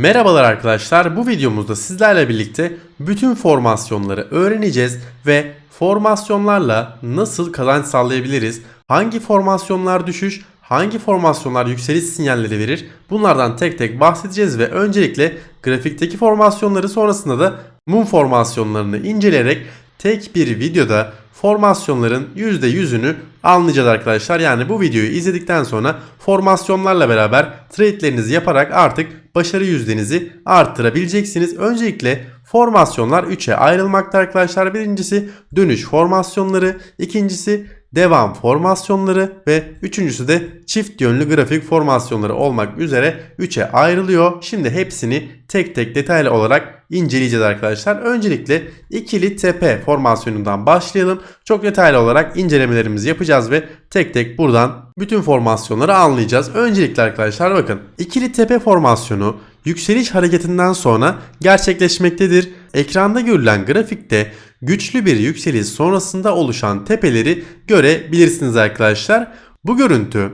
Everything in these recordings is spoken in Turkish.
Merhabalar arkadaşlar. Bu videomuzda sizlerle birlikte bütün formasyonları öğreneceğiz ve formasyonlarla nasıl kazanç sağlayabiliriz? Hangi formasyonlar düşüş, hangi formasyonlar yükseliş sinyalleri verir? Bunlardan tek tek bahsedeceğiz ve öncelikle grafikteki formasyonları sonrasında da mum formasyonlarını inceleyerek tek bir videoda formasyonların %100'ünü anlayacağız arkadaşlar. Yani bu videoyu izledikten sonra formasyonlarla beraber trade'lerinizi yaparak artık başarı yüzdenizi arttırabileceksiniz. Öncelikle formasyonlar 3'e ayrılmakta arkadaşlar. Birincisi dönüş formasyonları, ikincisi devam formasyonları ve üçüncüsü de çift yönlü grafik formasyonları olmak üzere 3'e ayrılıyor. Şimdi hepsini tek tek detaylı olarak inceleyeceğiz arkadaşlar. Öncelikle ikili tepe formasyonundan başlayalım. Çok detaylı olarak incelemelerimizi yapacağız ve tek tek buradan bütün formasyonları anlayacağız. Öncelikle arkadaşlar bakın ikili tepe formasyonu yükseliş hareketinden sonra gerçekleşmektedir. Ekranda görülen grafikte güçlü bir yükseliş sonrasında oluşan tepeleri görebilirsiniz arkadaşlar. Bu görüntü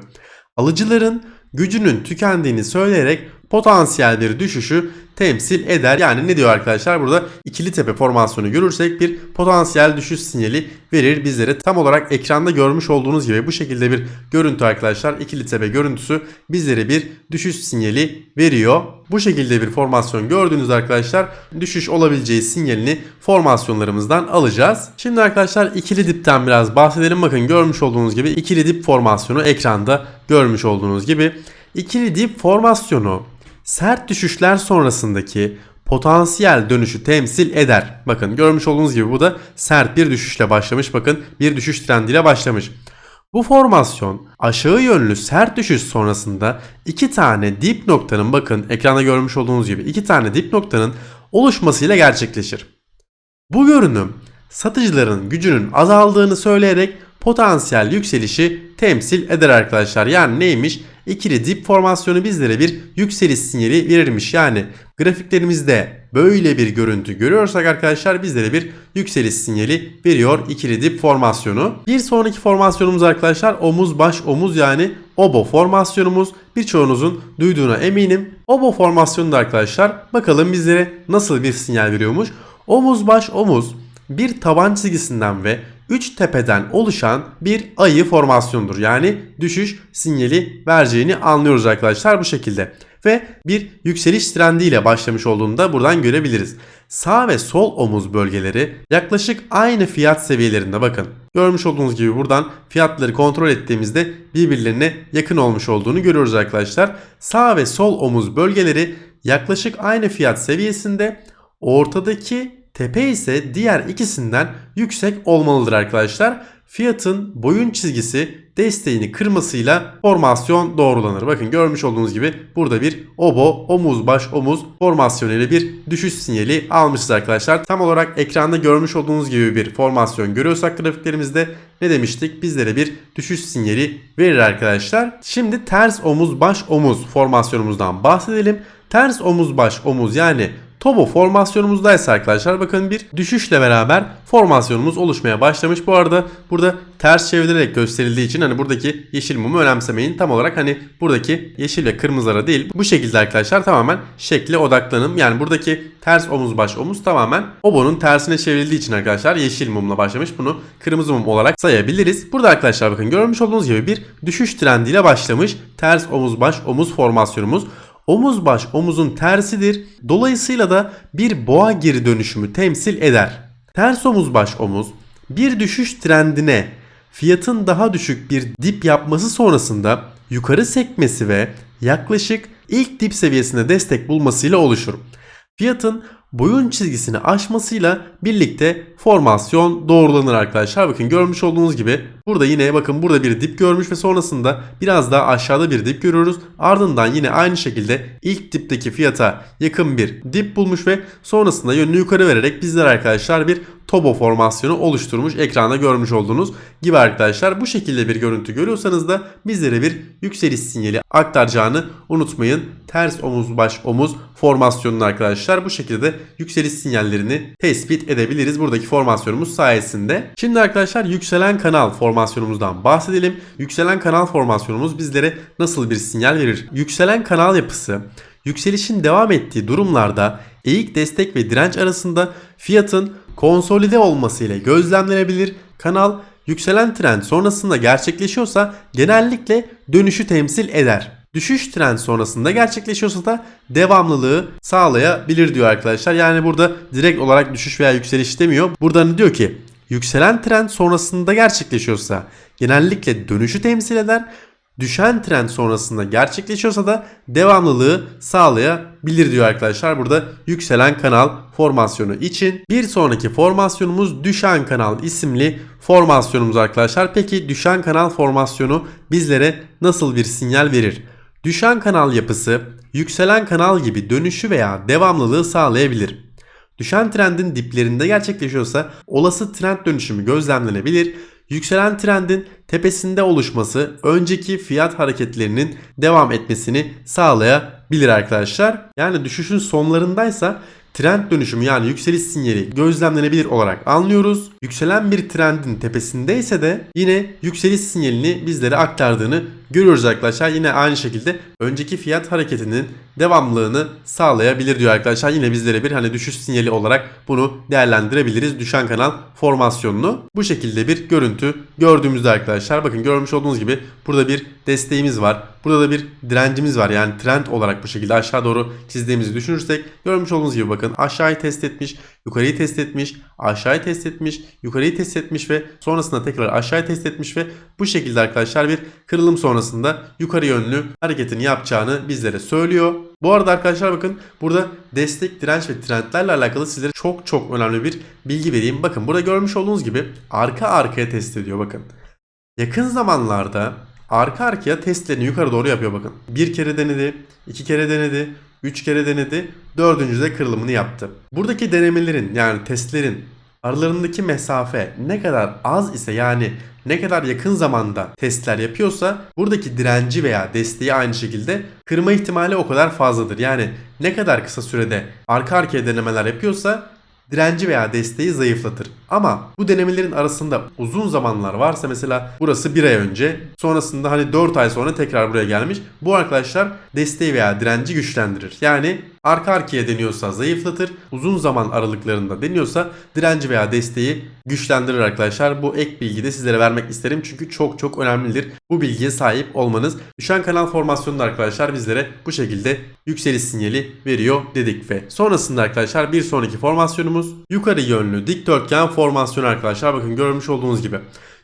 alıcıların gücünün tükendiğini söyleyerek potansiyel bir düşüşü temsil eder. Yani ne diyor arkadaşlar burada ikili tepe formasyonu görürsek bir potansiyel düşüş sinyali verir bizlere. Tam olarak ekranda görmüş olduğunuz gibi bu şekilde bir görüntü arkadaşlar ikili tepe görüntüsü bizlere bir düşüş sinyali veriyor. Bu şekilde bir formasyon gördüğünüz arkadaşlar düşüş olabileceği sinyalini formasyonlarımızdan alacağız. Şimdi arkadaşlar ikili dipten biraz bahsedelim. Bakın görmüş olduğunuz gibi ikili dip formasyonu ekranda görmüş olduğunuz gibi. İkili dip formasyonu sert düşüşler sonrasındaki potansiyel dönüşü temsil eder. Bakın görmüş olduğunuz gibi bu da sert bir düşüşle başlamış. Bakın bir düşüş trendiyle başlamış. Bu formasyon aşağı yönlü sert düşüş sonrasında iki tane dip noktanın bakın ekranda görmüş olduğunuz gibi iki tane dip noktanın oluşmasıyla gerçekleşir. Bu görünüm satıcıların gücünün azaldığını söyleyerek potansiyel yükselişi temsil eder arkadaşlar. Yani neymiş? İkili dip formasyonu bizlere bir yükseliş sinyali verirmiş. Yani grafiklerimizde böyle bir görüntü görüyorsak arkadaşlar bizlere bir yükseliş sinyali veriyor ikili dip formasyonu. Bir sonraki formasyonumuz arkadaşlar omuz baş omuz yani obo formasyonumuz. Birçoğunuzun duyduğuna eminim. Obo formasyonu da arkadaşlar bakalım bizlere nasıl bir sinyal veriyormuş. Omuz baş omuz bir taban çizgisinden ve 3 tepeden oluşan bir ayı formasyonudur. Yani düşüş sinyali vereceğini anlıyoruz arkadaşlar bu şekilde. Ve bir yükseliş trendiyle başlamış olduğunu da buradan görebiliriz. Sağ ve sol omuz bölgeleri yaklaşık aynı fiyat seviyelerinde bakın. Görmüş olduğunuz gibi buradan fiyatları kontrol ettiğimizde birbirlerine yakın olmuş olduğunu görüyoruz arkadaşlar. Sağ ve sol omuz bölgeleri yaklaşık aynı fiyat seviyesinde. Ortadaki Tepe ise diğer ikisinden yüksek olmalıdır arkadaşlar. Fiyatın boyun çizgisi desteğini kırmasıyla formasyon doğrulanır. Bakın görmüş olduğunuz gibi burada bir obo, omuz baş omuz formasyonu ile bir düşüş sinyali almışız arkadaşlar. Tam olarak ekranda görmüş olduğunuz gibi bir formasyon görüyorsak grafiklerimizde ne demiştik? Bizlere bir düşüş sinyali verir arkadaşlar. Şimdi ters omuz baş omuz formasyonumuzdan bahsedelim. Ters omuz baş omuz yani Tobo formasyonumuzdaysa arkadaşlar bakın bir düşüşle beraber formasyonumuz oluşmaya başlamış. Bu arada burada ters çevrilerek gösterildiği için hani buradaki yeşil mumu önemsemeyin. Tam olarak hani buradaki yeşil ve kırmızılara değil bu şekilde arkadaşlar tamamen şekle odaklanın. Yani buradaki ters omuz baş omuz tamamen obonun tersine çevrildiği için arkadaşlar yeşil mumla başlamış. Bunu kırmızı mum olarak sayabiliriz. Burada arkadaşlar bakın görmüş olduğunuz gibi bir düşüş trendiyle başlamış. Ters omuz baş omuz formasyonumuz. Omuz baş omuzun tersidir. Dolayısıyla da bir boğa geri dönüşümü temsil eder. Ters omuz baş omuz bir düşüş trendine fiyatın daha düşük bir dip yapması sonrasında yukarı sekmesi ve yaklaşık ilk dip seviyesine destek bulmasıyla oluşur. Fiyatın boyun çizgisini aşmasıyla birlikte formasyon doğrulanır arkadaşlar. Bakın görmüş olduğunuz gibi burada yine bakın burada bir dip görmüş ve sonrasında biraz daha aşağıda bir dip görüyoruz. Ardından yine aynı şekilde ilk dipteki fiyata yakın bir dip bulmuş ve sonrasında yönünü yukarı vererek bizler arkadaşlar bir Tobo formasyonu oluşturmuş ekranda görmüş olduğunuz gibi arkadaşlar. Bu şekilde bir görüntü görüyorsanız da bizlere bir yükseliş sinyali aktaracağını unutmayın. Ters omuz baş omuz formasyonunu arkadaşlar bu şekilde yükseliş sinyallerini tespit edebiliriz buradaki formasyonumuz sayesinde. Şimdi arkadaşlar yükselen kanal formasyonumuzdan bahsedelim. Yükselen kanal formasyonumuz bizlere nasıl bir sinyal verir? Yükselen kanal yapısı Yükselişin devam ettiği durumlarda eğik destek ve direnç arasında fiyatın konsolide olması ile gözlemlenebilir. Kanal yükselen trend sonrasında gerçekleşiyorsa genellikle dönüşü temsil eder. Düşüş trend sonrasında gerçekleşiyorsa da devamlılığı sağlayabilir diyor arkadaşlar. Yani burada direkt olarak düşüş veya yükseliş demiyor. Burada ne diyor ki yükselen trend sonrasında gerçekleşiyorsa genellikle dönüşü temsil eder. Düşen trend sonrasında gerçekleşiyorsa da devamlılığı sağlayabilir diyor arkadaşlar. Burada yükselen kanal formasyonu için. Bir sonraki formasyonumuz düşen kanal isimli formasyonumuz arkadaşlar. Peki düşen kanal formasyonu bizlere nasıl bir sinyal verir? Düşen kanal yapısı yükselen kanal gibi dönüşü veya devamlılığı sağlayabilir. Düşen trendin diplerinde gerçekleşiyorsa olası trend dönüşümü gözlemlenebilir. Yükselen trendin tepesinde oluşması önceki fiyat hareketlerinin devam etmesini sağlayabilir arkadaşlar. Yani düşüşün sonlarındaysa trend dönüşümü yani yükseliş sinyali gözlemlenebilir olarak anlıyoruz. Yükselen bir trendin tepesindeyse de yine yükseliş sinyalini bizlere aktardığını görüyoruz arkadaşlar. Yine aynı şekilde önceki fiyat hareketinin devamlılığını sağlayabilir diyor arkadaşlar. Yine bizlere bir hani düşüş sinyali olarak bunu değerlendirebiliriz. Düşen kanal formasyonunu bu şekilde bir görüntü gördüğümüzde arkadaşlar bakın görmüş olduğunuz gibi burada bir desteğimiz var. Burada da bir direncimiz var. Yani trend olarak bu şekilde aşağı doğru çizdiğimizi düşünürsek görmüş olduğunuz gibi bakın aşağıyı test etmiş, yukarıyı test etmiş, aşağıyı test etmiş, yukarıyı test etmiş ve sonrasında tekrar aşağıyı test etmiş ve bu şekilde arkadaşlar bir kırılım sonrasında yukarı yönlü hareketini yapacağını bizlere söylüyor. Bu arada arkadaşlar bakın burada destek, direnç ve trendlerle alakalı sizlere çok çok önemli bir bilgi vereyim. Bakın burada görmüş olduğunuz gibi arka arkaya test ediyor bakın. Yakın zamanlarda arka arkaya testlerini yukarı doğru yapıyor bakın. Bir kere denedi, iki kere denedi, üç kere denedi, dördüncüde kırılımını yaptı. Buradaki denemelerin yani testlerin aralarındaki mesafe ne kadar az ise yani ne kadar yakın zamanda testler yapıyorsa buradaki direnci veya desteği aynı şekilde kırma ihtimali o kadar fazladır. Yani ne kadar kısa sürede arka arkaya denemeler yapıyorsa direnci veya desteği zayıflatır. Ama bu denemelerin arasında uzun zamanlar varsa mesela burası bir ay önce sonrasında hani 4 ay sonra tekrar buraya gelmiş. Bu arkadaşlar desteği veya direnci güçlendirir. Yani arka arkaya deniyorsa zayıflatır. Uzun zaman aralıklarında deniyorsa direnci veya desteği güçlendirir arkadaşlar. Bu ek bilgi de sizlere vermek isterim çünkü çok çok önemlidir. Bu bilgiye sahip olmanız. Düşen kanal formasyonunda arkadaşlar bizlere bu şekilde yükseliş sinyali veriyor dedik ve sonrasında arkadaşlar bir sonraki formasyonumuz yukarı yönlü dikdörtgen formasyonu arkadaşlar. Bakın görmüş olduğunuz gibi.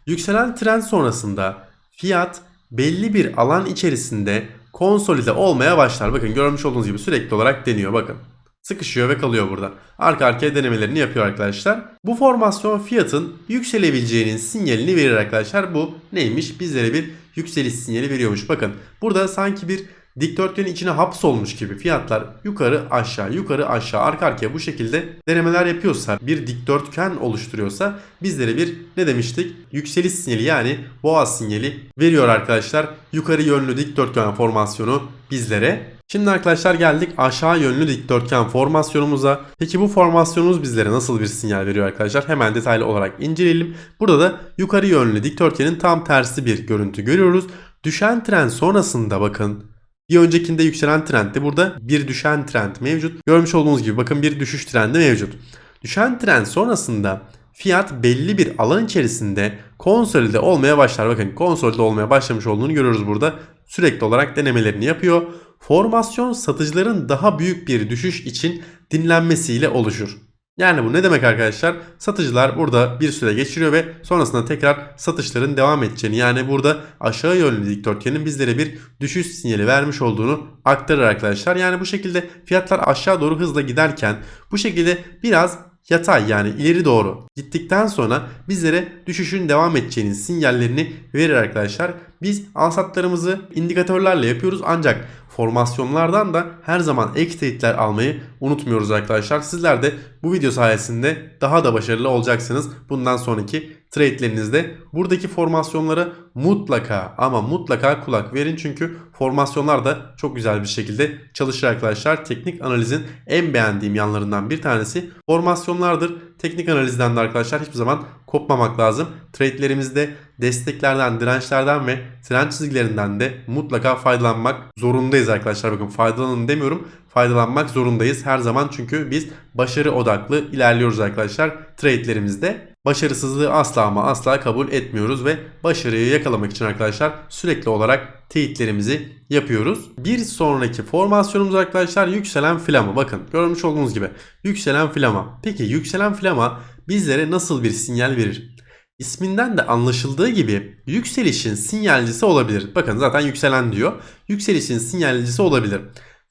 Yükselen trend sonrasında fiyat belli bir alan içerisinde konsolide olmaya başlar. Bakın görmüş olduğunuz gibi sürekli olarak deniyor bakın. Sıkışıyor ve kalıyor burada. Arka arkaya denemelerini yapıyor arkadaşlar. Bu formasyon fiyatın yükselebileceğinin sinyalini verir arkadaşlar. Bu neymiş? Bizlere bir yükseliş sinyali veriyormuş. Bakın burada sanki bir dikdörtgenin içine hapsolmuş gibi fiyatlar yukarı aşağı yukarı aşağı arka arkaya bu şekilde denemeler yapıyorsa bir dikdörtgen oluşturuyorsa bizlere bir ne demiştik yükseliş sinyali yani boğaz sinyali veriyor arkadaşlar yukarı yönlü dikdörtgen formasyonu bizlere. Şimdi arkadaşlar geldik aşağı yönlü dikdörtgen formasyonumuza. Peki bu formasyonumuz bizlere nasıl bir sinyal veriyor arkadaşlar? Hemen detaylı olarak inceleyelim. Burada da yukarı yönlü dikdörtgenin tam tersi bir görüntü görüyoruz. Düşen trend sonrasında bakın bir öncekinde yükselen trendde burada bir düşen trend mevcut. Görmüş olduğunuz gibi bakın bir düşüş trendi mevcut. Düşen trend sonrasında fiyat belli bir alan içerisinde konsolide olmaya başlar. Bakın konsolide olmaya başlamış olduğunu görüyoruz burada. Sürekli olarak denemelerini yapıyor. Formasyon satıcıların daha büyük bir düşüş için dinlenmesiyle oluşur. Yani bu ne demek arkadaşlar? Satıcılar burada bir süre geçiriyor ve sonrasında tekrar satışların devam edeceğini yani burada aşağı yönlü dikdörtgenin bizlere bir düşüş sinyali vermiş olduğunu aktarır arkadaşlar. Yani bu şekilde fiyatlar aşağı doğru hızla giderken bu şekilde biraz yatay yani ileri doğru gittikten sonra bizlere düşüşün devam edeceğinin sinyallerini verir arkadaşlar. Biz alsatlarımızı indikatörlerle yapıyoruz ancak formasyonlardan da her zaman ek teyitler almayı unutmuyoruz arkadaşlar. Sizler de bu video sayesinde daha da başarılı olacaksınız bundan sonraki trade'lerinizde buradaki formasyonlara mutlaka ama mutlaka kulak verin çünkü formasyonlar da çok güzel bir şekilde çalışır arkadaşlar. Teknik analizin en beğendiğim yanlarından bir tanesi formasyonlardır. Teknik analizden de arkadaşlar hiçbir zaman kopmamak lazım. Trade'lerimizde desteklerden, dirençlerden ve trend çizgilerinden de mutlaka faydalanmak zorundayız arkadaşlar. Bakın faydalanın demiyorum. Faydalanmak zorundayız her zaman çünkü biz başarı odaklı ilerliyoruz arkadaşlar trade'lerimizde. Başarısızlığı asla ama asla kabul etmiyoruz ve başarıyı yakalamak için arkadaşlar sürekli olarak teyitlerimizi yapıyoruz. Bir sonraki formasyonumuz arkadaşlar yükselen flama. Bakın görmüş olduğunuz gibi yükselen flama. Peki yükselen flama bizlere nasıl bir sinyal verir? İsminden de anlaşıldığı gibi yükselişin sinyalcisi olabilir. Bakın zaten yükselen diyor. Yükselişin sinyalcisi olabilir.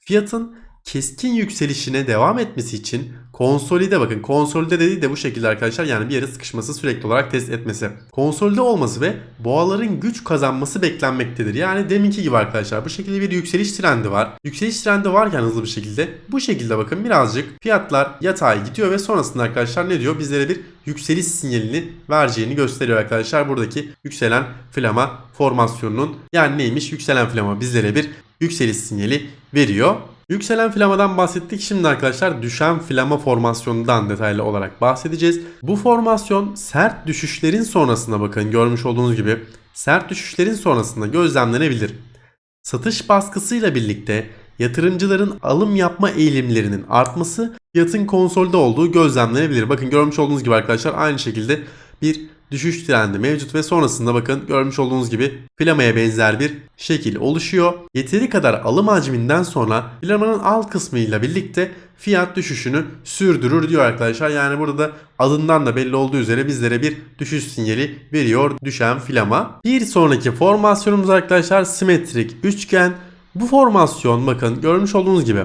Fiyatın keskin yükselişine devam etmesi için konsolide bakın konsolide dediği de bu şekilde arkadaşlar yani bir yere sıkışması sürekli olarak test etmesi. Konsolide olması ve boğaların güç kazanması beklenmektedir. Yani deminki gibi arkadaşlar bu şekilde bir yükseliş trendi var. Yükseliş trendi varken hızlı bir şekilde bu şekilde bakın birazcık fiyatlar yatay gidiyor ve sonrasında arkadaşlar ne diyor? Bizlere bir yükseliş sinyalini vereceğini gösteriyor arkadaşlar. Buradaki yükselen flama formasyonunun yani neymiş? Yükselen flama bizlere bir yükseliş sinyali veriyor. Yükselen flamadan bahsettik. Şimdi arkadaşlar düşen flama formasyonundan detaylı olarak bahsedeceğiz. Bu formasyon sert düşüşlerin sonrasında bakın görmüş olduğunuz gibi sert düşüşlerin sonrasında gözlemlenebilir. Satış baskısıyla birlikte yatırımcıların alım yapma eğilimlerinin artması fiyatın konsolide olduğu gözlemlenebilir. Bakın görmüş olduğunuz gibi arkadaşlar aynı şekilde bir düşüş trendi mevcut ve sonrasında bakın görmüş olduğunuz gibi flamaya benzer bir şekil oluşuyor. Yeteri kadar alım hacminden sonra flamanın alt kısmıyla birlikte fiyat düşüşünü sürdürür diyor arkadaşlar. Yani burada da adından da belli olduğu üzere bizlere bir düşüş sinyali veriyor düşen flama. Bir sonraki formasyonumuz arkadaşlar simetrik üçgen. Bu formasyon bakın görmüş olduğunuz gibi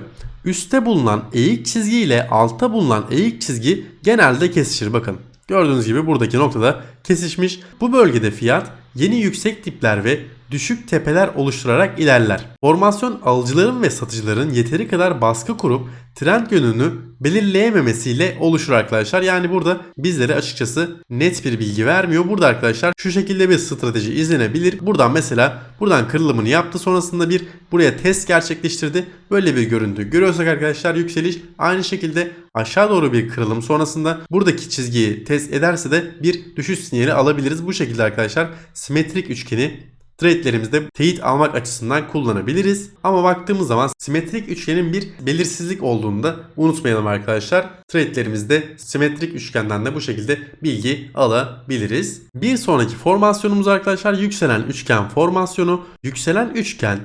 üstte bulunan eğik çizgi ile altta bulunan eğik çizgi genelde kesişir bakın. Gördüğünüz gibi buradaki noktada kesişmiş. Bu bölgede fiyat yeni yüksek dipler ve düşük tepeler oluşturarak ilerler. Formasyon alıcıların ve satıcıların yeteri kadar baskı kurup trend yönünü belirleyememesiyle oluşur arkadaşlar. Yani burada bizlere açıkçası net bir bilgi vermiyor. Burada arkadaşlar şu şekilde bir strateji izlenebilir. Buradan mesela buradan kırılımını yaptı. Sonrasında bir buraya test gerçekleştirdi. Böyle bir görüntü görüyorsak arkadaşlar yükseliş aynı şekilde aşağı doğru bir kırılım sonrasında buradaki çizgiyi test ederse de bir düşüş sinyali alabiliriz. Bu şekilde arkadaşlar simetrik üçgeni trade'lerimizde teyit almak açısından kullanabiliriz. Ama baktığımız zaman simetrik üçgenin bir belirsizlik olduğunu da unutmayalım arkadaşlar. Trade'lerimizde simetrik üçgenden de bu şekilde bilgi alabiliriz. Bir sonraki formasyonumuz arkadaşlar yükselen üçgen formasyonu. Yükselen üçgen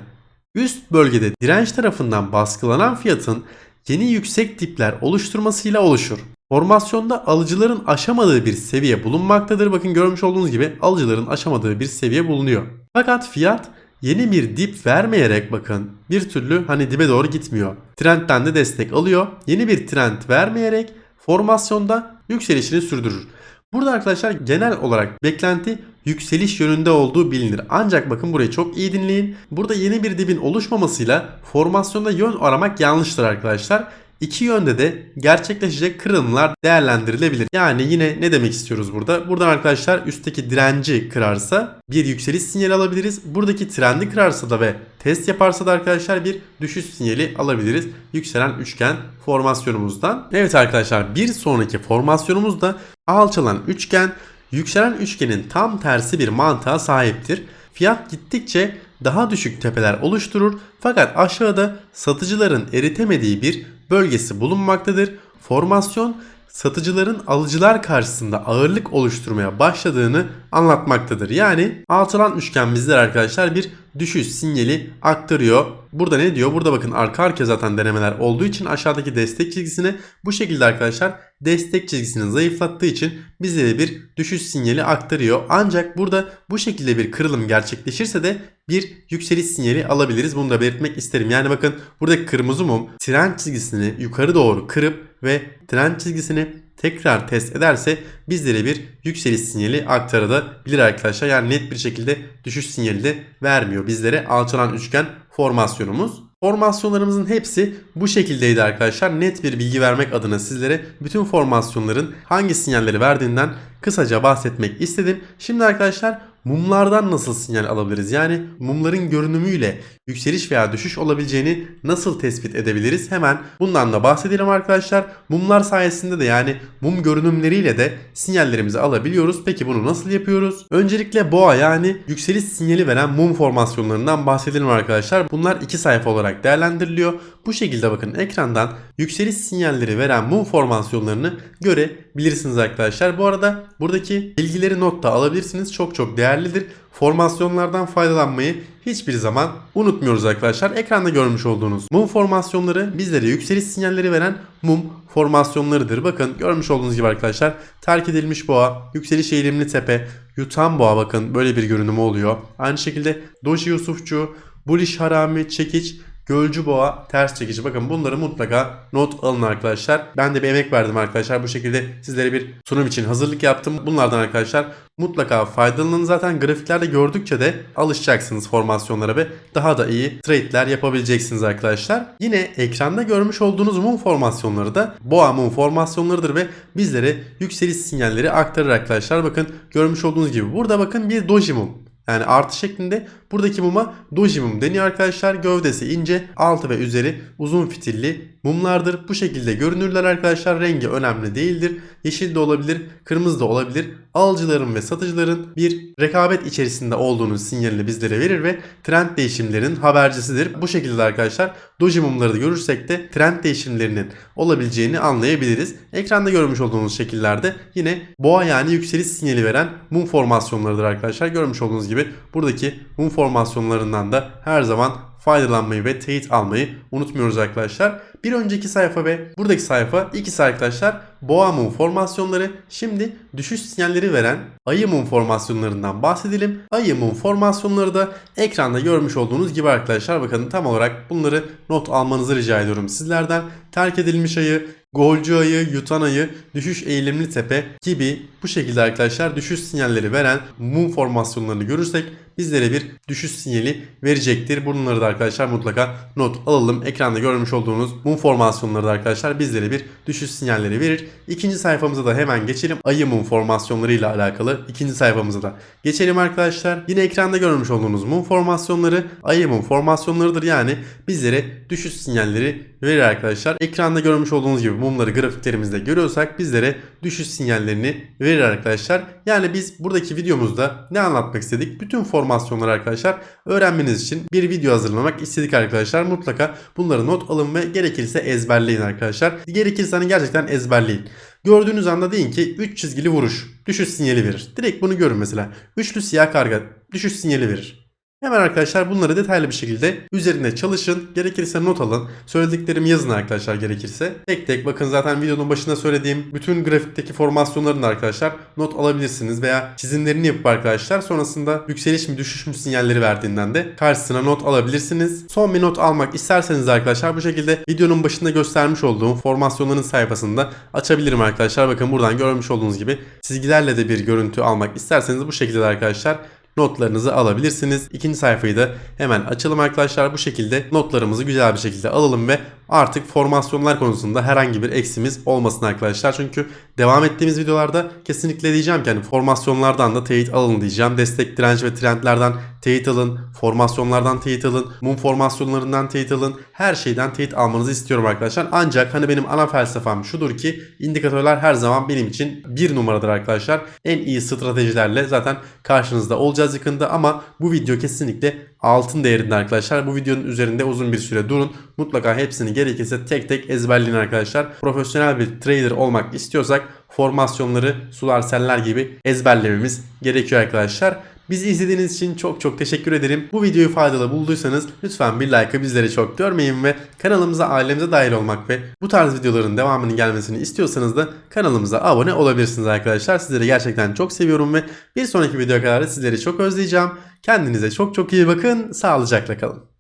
üst bölgede direnç tarafından baskılanan fiyatın yeni yüksek dipler oluşturmasıyla oluşur. Formasyonda alıcıların aşamadığı bir seviye bulunmaktadır. Bakın görmüş olduğunuz gibi alıcıların aşamadığı bir seviye bulunuyor. Fakat fiyat yeni bir dip vermeyerek bakın bir türlü hani dibe doğru gitmiyor. Trendten de destek alıyor. Yeni bir trend vermeyerek formasyonda yükselişini sürdürür. Burada arkadaşlar genel olarak beklenti yükseliş yönünde olduğu bilinir. Ancak bakın burayı çok iyi dinleyin. Burada yeni bir dibin oluşmamasıyla formasyonda yön aramak yanlıştır arkadaşlar. İki yönde de gerçekleşecek kırılımlar değerlendirilebilir. Yani yine ne demek istiyoruz burada? Buradan arkadaşlar üstteki direnci kırarsa bir yükseliş sinyali alabiliriz. Buradaki trendi kırarsa da ve test yaparsa da arkadaşlar bir düşüş sinyali alabiliriz. Yükselen üçgen formasyonumuzdan. Evet arkadaşlar bir sonraki formasyonumuz da alçalan üçgen. Yükselen üçgenin tam tersi bir mantığa sahiptir. Fiyat gittikçe daha düşük tepeler oluşturur fakat aşağıda satıcıların eritemediği bir bölgesi bulunmaktadır. Formasyon satıcıların alıcılar karşısında ağırlık oluşturmaya başladığını anlatmaktadır. Yani alçalan üçgen bizler arkadaşlar bir düşüş sinyali aktarıyor. Burada ne diyor? Burada bakın arka arka zaten denemeler olduğu için aşağıdaki destek çizgisine bu şekilde arkadaşlar destek çizgisini zayıflattığı için bizlere bir düşüş sinyali aktarıyor. Ancak burada bu şekilde bir kırılım gerçekleşirse de bir yükseliş sinyali alabiliriz. Bunu da belirtmek isterim. Yani bakın buradaki kırmızı mum trend çizgisini yukarı doğru kırıp ve trend çizgisini tekrar test ederse bizlere bir yükseliş sinyali aktarabilir arkadaşlar. Yani net bir şekilde düşüş sinyali de vermiyor bizlere alçalan üçgen formasyonumuz. Formasyonlarımızın hepsi bu şekildeydi arkadaşlar. Net bir bilgi vermek adına sizlere bütün formasyonların hangi sinyalleri verdiğinden kısaca bahsetmek istedim. Şimdi arkadaşlar mumlardan nasıl sinyal alabiliriz? Yani mumların görünümüyle yükseliş veya düşüş olabileceğini nasıl tespit edebiliriz? Hemen bundan da bahsedelim arkadaşlar. Mumlar sayesinde de yani mum görünümleriyle de sinyallerimizi alabiliyoruz. Peki bunu nasıl yapıyoruz? Öncelikle boğa yani yükseliş sinyali veren mum formasyonlarından bahsedelim arkadaşlar. Bunlar iki sayfa olarak değerlendiriliyor. Bu şekilde bakın ekrandan yükseliş sinyalleri veren mum formasyonlarını görebilirsiniz arkadaşlar. Bu arada buradaki bilgileri notta alabilirsiniz. Çok çok değerlidir. Formasyonlardan faydalanmayı hiçbir zaman unutmuyoruz arkadaşlar. Ekranda görmüş olduğunuz mum formasyonları bizlere yükseliş sinyalleri veren mum formasyonlarıdır. Bakın görmüş olduğunuz gibi arkadaşlar terk edilmiş boğa, yükseliş eğilimli tepe, yutan boğa bakın böyle bir görünümü oluyor. Aynı şekilde Doji Yusufçu, Buliş Harami, Çekiç, Gölcü boğa, ters çekici. Bakın bunları mutlaka not alın arkadaşlar. Ben de bir emek verdim arkadaşlar. Bu şekilde sizlere bir sunum için hazırlık yaptım. Bunlardan arkadaşlar mutlaka faydalanın. Zaten grafiklerde gördükçe de alışacaksınız formasyonlara ve daha da iyi trade'ler yapabileceksiniz arkadaşlar. Yine ekranda görmüş olduğunuz mum formasyonları da boğa mum formasyonlarıdır ve bizlere yükseliş sinyalleri aktarır arkadaşlar. Bakın görmüş olduğunuz gibi burada bakın bir doji mum. Yani artı şeklinde buradaki muma doji mum deniyor arkadaşlar. Gövdesi ince, altı ve üzeri uzun fitilli mumlardır. Bu şekilde görünürler arkadaşlar. Rengi önemli değildir. Yeşil de olabilir, kırmızı da olabilir. Alıcıların ve satıcıların bir rekabet içerisinde olduğunu sinyalini bizlere verir ve trend değişimlerinin habercisidir. Bu şekilde arkadaşlar doji mumları da görürsek de trend değişimlerinin olabileceğini anlayabiliriz. Ekranda görmüş olduğunuz şekillerde yine boğa yani yükseliş sinyali veren mum formasyonlarıdır arkadaşlar. Görmüş olduğunuz gibi buradaki mum formasyonlarından da her zaman faydalanmayı ve teyit almayı unutmuyoruz arkadaşlar. Bir önceki sayfa ve buradaki sayfa ikisi arkadaşlar boğa mum formasyonları. Şimdi düşüş sinyalleri veren ayı mum formasyonlarından bahsedelim. Ayı mum formasyonları da ekranda görmüş olduğunuz gibi arkadaşlar. Bakın tam olarak bunları not almanızı rica ediyorum sizlerden. Terk edilmiş ayı, golcü ayı, yutan ayı, düşüş eğilimli tepe gibi bu şekilde arkadaşlar düşüş sinyalleri veren mum formasyonlarını görürsek bizlere bir düşüş sinyali verecektir. Bunları da arkadaşlar mutlaka not alalım. Ekranda görmüş olduğunuz mum formasyonları da arkadaşlar bizlere bir düşüş sinyalleri verir. İkinci sayfamıza da hemen geçelim. Ayı mum formasyonları ile alakalı ikinci sayfamıza da geçelim arkadaşlar. Yine ekranda görmüş olduğunuz mum formasyonları ayı mum formasyonlarıdır. Yani bizlere düşüş sinyalleri verir arkadaşlar. Ekranda görmüş olduğunuz gibi mumları grafiklerimizde görüyorsak bizlere düşüş sinyallerini verir arkadaşlar. Yani biz buradaki videomuzda ne anlatmak istedik? Bütün formasyonları arkadaşlar öğrenmeniz için bir video hazırlamak istedik arkadaşlar. Mutlaka bunları not alın ve gerekirse ezberleyin arkadaşlar. Gerekirse hani gerçekten ezberleyin. Gördüğünüz anda deyin ki 3 çizgili vuruş düşüş sinyali verir. Direkt bunu görün mesela. Üçlü siyah karga düşüş sinyali verir. Hemen arkadaşlar bunları detaylı bir şekilde üzerinde çalışın. Gerekirse not alın. Söylediklerimi yazın arkadaşlar gerekirse. Tek tek bakın zaten videonun başında söylediğim bütün grafikteki formasyonlarını da arkadaşlar not alabilirsiniz. Veya çizimlerini yapıp arkadaşlar sonrasında yükseliş mi düşüş mü sinyalleri verdiğinden de karşısına not alabilirsiniz. Son bir not almak isterseniz arkadaşlar bu şekilde videonun başında göstermiş olduğum formasyonların sayfasında açabilirim arkadaşlar. Bakın buradan görmüş olduğunuz gibi çizgilerle de bir görüntü almak isterseniz bu şekilde de arkadaşlar notlarınızı alabilirsiniz. İkinci sayfayı da hemen açalım arkadaşlar. Bu şekilde notlarımızı güzel bir şekilde alalım ve artık formasyonlar konusunda herhangi bir eksimiz olmasın arkadaşlar. Çünkü devam ettiğimiz videolarda kesinlikle diyeceğim ki hani formasyonlardan da teyit alın diyeceğim. Destek direnç ve trendlerden teyit alın. Formasyonlardan teyit alın. Mum formasyonlarından teyit alın. Her şeyden teyit almanızı istiyorum arkadaşlar. Ancak hani benim ana felsefem şudur ki indikatörler her zaman benim için bir numaradır arkadaşlar. En iyi stratejilerle zaten karşınızda olacağız yakında ama bu video kesinlikle altın değerinde arkadaşlar. Bu videonun üzerinde uzun bir süre durun. Mutlaka hepsini gerekirse tek tek ezberleyin arkadaşlar. Profesyonel bir trader olmak istiyorsak formasyonları sular seller gibi ezberlememiz gerekiyor arkadaşlar. Bizi izlediğiniz için çok çok teşekkür ederim. Bu videoyu faydalı bulduysanız lütfen bir like'ı bizlere çok görmeyin ve kanalımıza ailemize dahil olmak ve bu tarz videoların devamının gelmesini istiyorsanız da kanalımıza abone olabilirsiniz arkadaşlar. Sizleri gerçekten çok seviyorum ve bir sonraki videoya kadar da sizleri çok özleyeceğim. Kendinize çok çok iyi bakın. Sağlıcakla kalın.